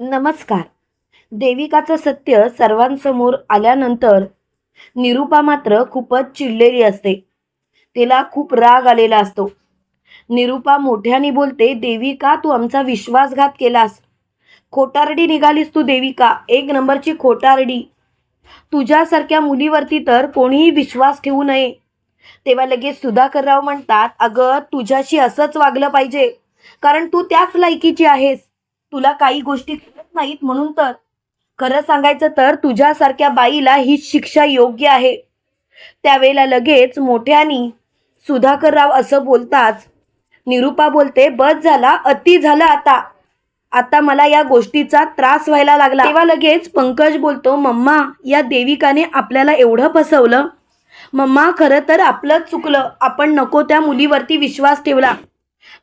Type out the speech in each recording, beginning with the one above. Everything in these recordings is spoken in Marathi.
नमस्कार. देविकाचं सत्य सर्वांसमोर आल्यानंतर निरूपा मात्र खूपच चिडलेली असते. तिला खूप राग आलेला असतो. निरूपा मोठ्याने बोलते देविका तू आमचा विश्वासघात केलास. खोटारडी निघालीस तू देविका. एक नंबरची खोटारडी. तुझ्यासारख्या मुलीवरती तर कोणीही विश्वास ठेवू नये. तेव्हा लगेच सुधाकरराव म्हणतात अगं तुझ्याशी असंच वागलं पाहिजे. कारण तू त्याच लायकीची आहेस. तुला काही गोष्टी कळत नाहीत म्हणून तर. खरं सांगायचं तर तुझ्यासारख्या बाईला ही शिक्षा योग्य आहे. त्यावेळेला लगेच मोठ्यानी सुधाकरराव असं बोलताच निरूपा बोलते बस झाला अति झालं आता. आता मला या गोष्टीचा त्रास व्हायला लागला. तेव्हा लगेच पंकज बोलतो मम्मा या देविकाने आपल्याला एवढं फसवलं. मम्मा खरं तर आपलंच चुकलं. आपण नको त्या मुलीवरती विश्वास ठेवला.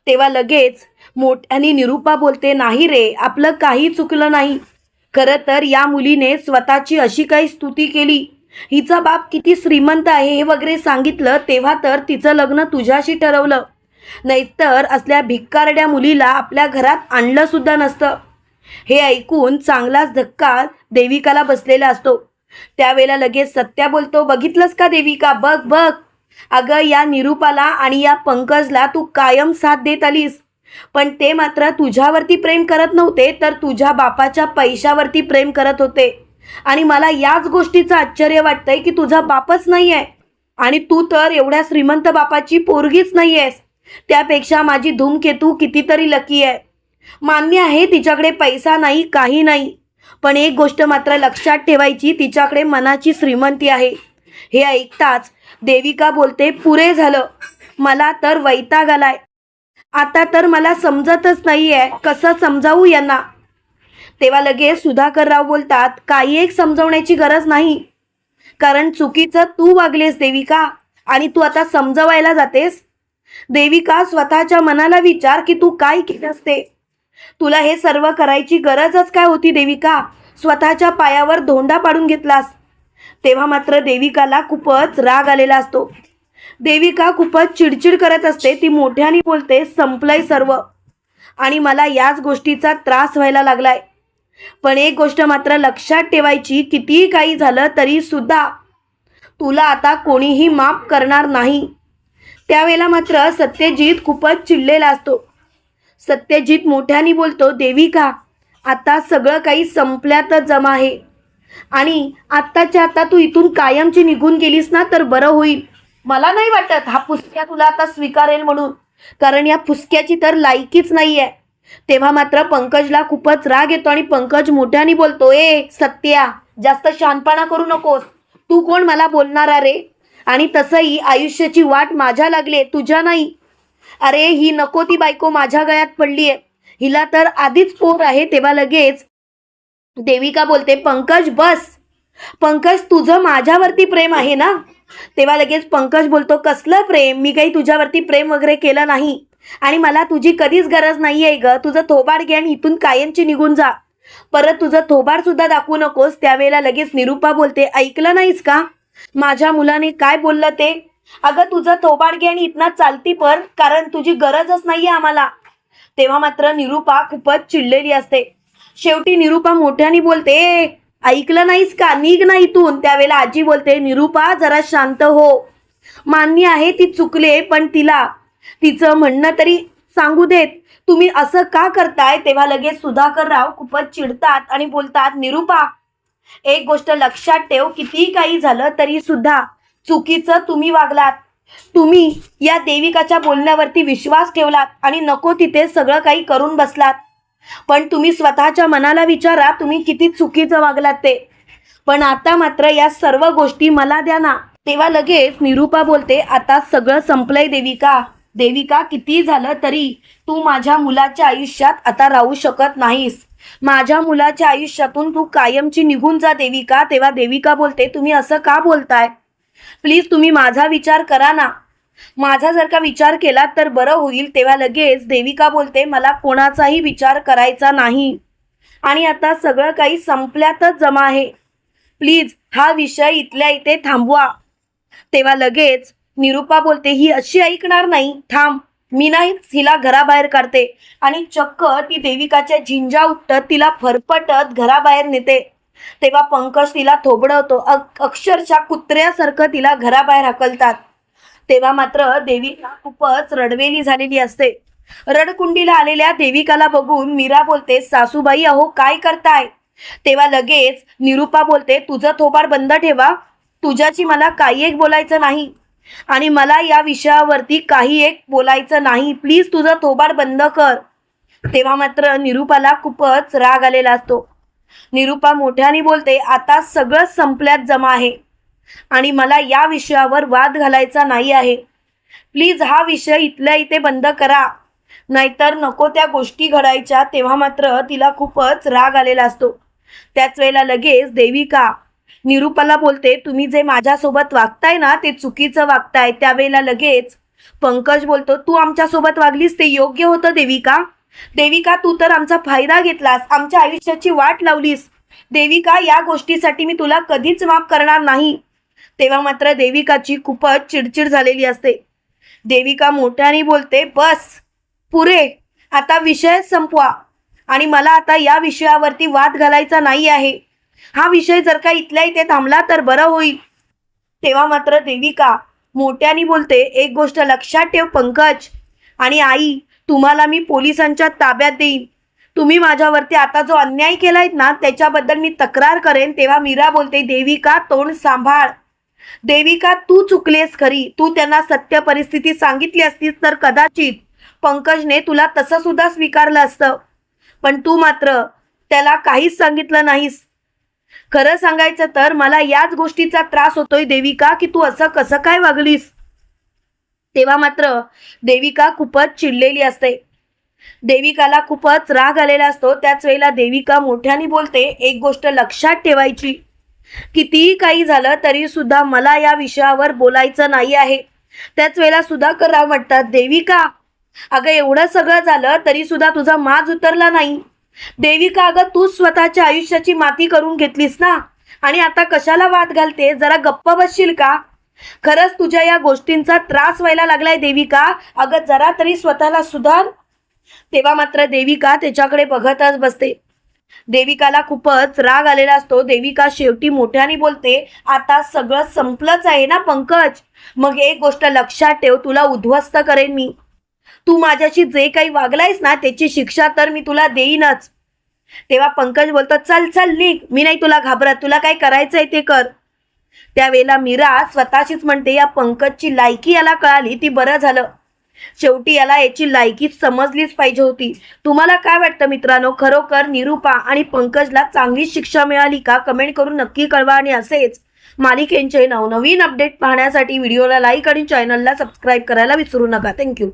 तेव्हा लगेच मोठ्याने निरूपा बोलते नाही रे आपलं काही चुकलं नाही. खरं तर या मुलीने स्वतःची अशी काही स्तुती केली. हिचा बाप किती श्रीमंत आहे हे वगैरे सांगितलं तेव्हा तर तिचं लग्न तुझ्याशी ठरवलं. नाहीतर असल्या भिक्कारड्या मुलीला आपल्या घरात आणलं सुद्धा नसतं. हे ऐकून चांगलाच धक्का देविकाला बसलेला असतो. त्यावेळेला लगेच सत्या बोलतो बघितलंस का देविका? बघ बघ. अगं या निरूपाला आणि या पंकजला तू कायम साथ देत आलीस. पण ते मात्र तुझ्यावरती प्रेम करत नव्हते तर तुझ्या बापाच्या पैशावरती प्रेम करत होते. आणि मला याच गोष्टीचं आश्चर्य वाटतंय की तुझा बापच नाही आहे आणि तू तर एवढ्या श्रीमंत बापाची पोरगीच नाही आहेस त्यापेक्षा माझी धूमकेतू कितीतरी लकी आहे. मान्य आहे तिच्याकडे पैसा नाही काही नाही. पण एक गोष्ट मात्र लक्षात ठेवायची तिच्याकडे मनाची श्रीमंती आहे. हे ऐकताच देविका बोलते पुरे झालं. मला तर वैताग आलाय. आता तर मला समजतच नाही आहे कसं समजावू यांना. तेव्हा लगेच सुधाकरराव बोलतात काही एक समजवण्याची गरज नाही. कारण चुकीचं तू वागलेस देविका आणि तू आता समजवायला जातेस. देविका स्वतःच्या मनाला विचार की तू काय केलं असते. तुला हे सर्व करायची गरजच काय होती देविका? स्वतःच्या पायावर धोंडा पाडून घेतलास. तेव्हा मात्र देविकाला खूपच राग आलेला असतो. देविका खूपच चिडचिड करत असते. ती मोठ्याने बोलते संपलंय सर्व. आणि मला याच गोष्टीचा त्रास व्हायला लागलाय. पण एक गोष्ट मात्र लक्षात ठेवायची कितीही काही झालं तरी सुद्धा तुला आता कोणीही माफ करणार नाही. त्यावेळेला मात्र सत्यजित खूपच चिडलेला असतो. सत्यजित मोठ्याने बोलतो देविका आता सगळं काही संपल्यातच जमा आहे. आणि आत्ताच्या आता तू इथून कायमची निघून गेलीस ना तर बरं होईल. मला नाही वाटत हा पुसक्या तुला आता स्वीकारेल म्हणून. कारण या पुसक्याची तर लायकीच नाही आहे तेव्हा मात्र पंकजला खूपच राग येतो आणि पंकज मोठ्याने बोलतो ए सत्या जास्त शानपणा करू नकोस. तू कोण मला बोलणारा रे? आणि तसंही आयुष्याची वाट माझ्या लागले तुझ्या नाही. अरे ही नको ती बायको माझ्या गळ्यात पडली आहे हिला तर आधीच पोर आहे तेव्हा लगेच. देविका बोलते पंकज बस. पंकज तुझं माझ्यावरती प्रेम आहे ना? तेव्हा लगेच पंकज बोलतो कसलं प्रेम? मी काही तुझ्यावरती प्रेम वगैरे केलं नाही. आणि मला तुझी कधीच गरज नाही आहे ग. तुझं थोबाड घे आणि इथून कायमची निघून जा. परत तुझं थोबाड सुद्धा दाखवू नकोस. त्यावेळेला लगेच निरूपा बोलते ऐकलं नाहीस का? माझ्या मुलाने काय बोललं ते? अगं तुझं थोबाड घे आणि इथनं चालती पर कारण तुझी गरजच नाहीये आम्हाला. तेव्हा मात्र निरूपा खूपच चिडलेली असते. शेवटी निरूपा मोठ्याने बोलते ऐकलं नाहीस का? निघ ना इथून. त्यावेळेला आजी बोलते निरूपा जरा शांत हो. मान्य आहे ती चुकले पण तिला तिचं म्हणणं तरी सांगू देत. तुम्ही असं का करताय? तेव्हा लगेच सुधाकरराव खूपच चिडतात आणि बोलतात निरूपा एक गोष्ट लक्षात ठेव कितीही काही झालं तरी सुद्धा चुकीचं तुम्ही वागलात. तुम्ही या देविकाच्या बोलण्यावरती विश्वास ठेवलात आणि नको तिथे सगळं काही करून बसलात. पण तुम्ही स्वतःच्या मनाला विचारा तुम्ही किती चुकीचं वागलात ते. पण आता मात्र या सर्व गोष्टी मला द्या ना. तेव्हा लगेच निरूपा बोलते आता सगळं संपलंय देविका. देविका किती झालं तरी तू माझ्या मुलाच्या आयुष्यात आता राहू शकत नाहीस. माझ्या मुलाच्या आयुष्यातून तू कायमची निघून जा देविका. तेव्हा देविका बोलते तुम्ही असं का बोलताय? प्लीज तुम्ही माझा विचार करा ना. माझा जर का विचार केला तर बरं होईल. तेव्हा लगेच देविका बोलते मला कोणाचाही विचार करायचा नाही. आणि आता सगळं काही संपल्यातच जमा आहे. प्लीज हा विषय इथल्या इथे थांबवा. तेव्हा लगेच निरूपा बोलते ही अशी ऐकणार नाही. थांब. मी नाहीच हिला घराबाहेर काढते. आणि चक्क ती देविकाच्या झिंजा उठत तिला फरफटत घराबाहेर नेते. तेव्हा पंकज तिला थोबडवतो. अक्षरशः कुत्र्यासारखं तिला घराबाहेर हकलतात. तेव्हा मात्र देविका खूपच रडवेली झालेली असते. रडकुंडीला आलेल्या देविकाला बघून मीरा बोलते सासूबाई अहो काय करताय? तेव्हा लगेच निरुपा बोलते तुझं थोबार बंद ठेवा. तुझ्याची मला काही एक बोलायचं नाही. आणि मला या विषयावरती काही एक बोलायचं नाही. प्लीज तुझं थोबार बंद कर. तेव्हा मात्र निरुपाला खूपच राग आलेला असतो. निरुपा मोठ्याने बोलते आता सगळं संपल्यात जमा आहे. आणि मला या विषयावर वाद घालायचा नाही आहे. प्लीज हा विषय इथल्या इथे बंद करा. नाहीतर नको त्या गोष्टी घडायच्या तेव्हा मात्र तिला खूपच राग आलेला असतो. त्याच वेळेला लगेच देविका निरूपाला बोलते तुम्ही जे माझ्यासोबत वागताय ना ते चुकीचं वागताय. त्यावेळेला लगेच पंकज बोलतो तू आमच्यासोबत वागलीस ते योग्य होतं देविका. देविका तू तर आमचा फायदा घेतलास आमच्या आयुष्याची वाट लावलीस. देविका या गोष्टीसाठी मी तुला कधीच माफ करणार नाही. तेव्हा मात्र देविकाची खूपच चिडचिड झालेली असते. देविका मोठ्याने बोलते बस पुरे आता विषय संपवा. आणि मला आता या विषयावरती वाद घालायचा नाही आहे. हा विषय जर का इथल्या इथे थांबला तर बरं होईल. तेव्हा मात्र देविका मोठ्याने बोलते एक गोष्ट लक्षात ठेव पंकज. आणि आई तुम्हाला मी पोलिसांच्या ताब्यात देईन. तुम्ही माझ्यावरती आता जो अन्याय केलाय ना त्याच्याबद्दल मी तक्रार करेन. तेव्हा मीरा बोलते देविका तोंड सांभाळ. देविका तू चुकलेस खरी. तू त्यांना सत्य परिस्थिती सांगितली असतीस तर कदाचित पंकजने तुला तसं सुद्धा स्वीकारलं असतं. पण तू मात्र त्याला काहीच सांगितलं नाहीस. खरं सांगायचं तर मला याच गोष्टीचा त्रास होतोय देविका की तू असं कसं काय वागलीस? तेव्हा मात्र देविका खूपच चिडलेली असते. देविकाला खूपच राग आलेला असतो. त्याच वेळेला देविका मोठ्याने बोलते एक गोष्ट लक्षात ठेवायची. कितीही काही झालं तरी सुद्धा मला या विषयावर बोलायचं नाही आहे. त्याच वेळेला सुधाकर राव म्हणतात देविका अगं एवढं सगळं झालं तरी सुद्धा तुझा माज उतरला नाही. देविका अगं तू स्वतःच्या आयुष्याची माती करून घेतलीस ना? आणि आता कशाला वाद घालते? जरा गप्प बसशील का? खरंच तुझ्या या गोष्टींचा त्रास व्हायला लागलाय देविका. अगं जरा तरी स्वतःला सुधार. तेव्हा मात्र देविका त्याच्याकडे बघतच बसते. देविकाला खूपच राग आलेला असतो. देविका शेवटी मोठ्याने बोलते आता सगळं संपलंच आहे ना पंकज? मग एक गोष्ट लक्षात ठेव तुला उद्ध्वस्त करेन मी. तू माझ्याशी जे काही वागलायस ना त्याची शिक्षा तर मी तुला देईनच. तेव्हा पंकज बोलतो चल चल निघ. मी नाही तुला घाबरत. तुला काय करायचंय ते कर. त्यावेळेला मीरा स्वतःशीच म्हणते या पंकजची लायकी याला कळाली ती बरं झालं. शेवटी याला याची लायकी समजलीच पाहिजे होती. तुम्हाला काय वाटतं मित्रांनो? खरोखर निरुपा आणि पंकजला चांगली शिक्षा मिळाली का? कमेंट करून नक्की कळवा आणि असेच मालिकेंचे नवनवीन अपडेट पाहण्यासाठी व्हिडिओला लाईक आणि चॅनलला सबस्क्राईब करायला विसरू नका. थँक्यू